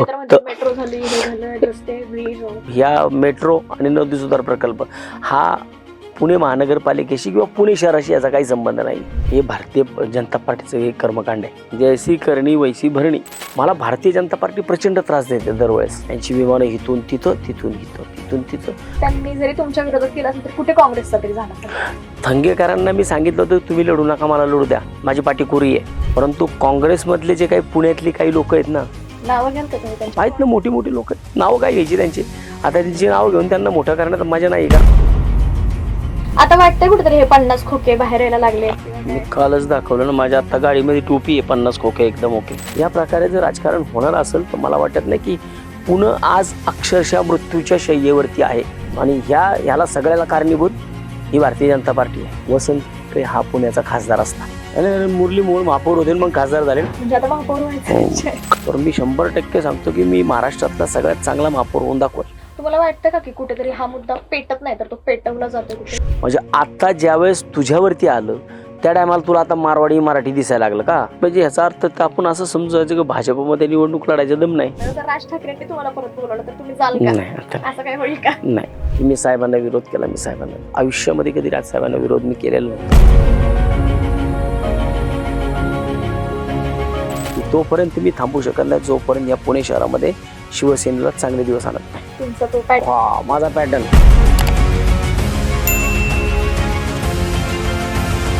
Metro झाली हे ह्या मेट्रो आणि नदी सुधार प्रकल्प हा पुणे महानगरपालिकेशी किंवा पुणे शहराशी याचा काही संबंध नाही. हे भारतीय जनता पार्टीचं हे कर्मकांड आहे. जैसी करणी वैसी भरणी. मला भारतीय जनता पार्टी प्रचंड त्रास देते दरवेळेस. यांची विमानं इथून तिथं तिथून इथं तिथून तिथं. त्यांनी जरी तुमच्या विरोधात केलं असेल तर कुठे काँग्रेसचा तरी झाला. थंगेकरांना मी सांगितलं होतं तुम्ही लढू नका मला लढू द्या. माझी पाठी कोरी आहे. परंतु काँग्रेसमधले जे काही पुण्यातली काही लोक आहेत ना नावं घ्याल का तुम्ही त्यांची. आहेत ना मोठी मोठी लोक. नावं काय घ्यायची त्यांची? आता त्यांची नावं घेऊन त्यांना मोठं करण्यात मजा नाही का? आता वाटतंय कुठेतरी हे पन्नास खोके बाहेर यायला लागले. मी कालच दाखवलं ना माझ्या आता गाडीमध्ये टोपी आहे पन्नास खोके एकदम ओके. या प्रकारे जर राजकारण होणार असेल तर मला वाटत नाही की पुणे आज अक्षरशः मृत्यूच्या शय्येवरती आहे. आणि ह्या ह्याला सगळ्याला कारणीभूत ही भारतीय जनता पार्टी आहे. वसंत रे हा पुण्याचा खासदार असता. आणि मुरली मूळ महापौर होते मग खासदार झाले. म्हणजे आता महापौर व्हायचं? तर मी शंभर टक्के सांगतो की मी महाराष्ट्रातला सगळ्यात चांगला महापौर होऊन दाखवेल. तुम्हाला वाटतं का की कुठेतरी हा मुद्दा पेटत नाही तर तो पेटवला जातो कुठे? म्हणजे आता ज्यावेळेस तुझ्यावरती आलं त्या टायमाला तुला आता मारवाडी मराठी दिसायला लागलं का? म्हणजे ह्याचा अर्थ तर आपण असं समजायचं की भाजपमध्ये निवडणूक लढायचं दम नाही. जर राज ठाकरेंनी तुम्हाला परत बोलवलं तर तुम्ही जाल का? नाही आता असं काय होईल का? नाही. मी साहेबांना विरोध केला मी साहेबांना. आयुष्यामध्ये कधी राजसाहेबांना विरोध मी केलेला नव्हता. तोपर्यंत मी थांबू शकत नाही जोपर्यंत या पुणे शहरामध्ये शिवसेनेला चांगले दिवस आणत नाही. तुमचा तो पॅटर्न वा, माझा पॅटर्न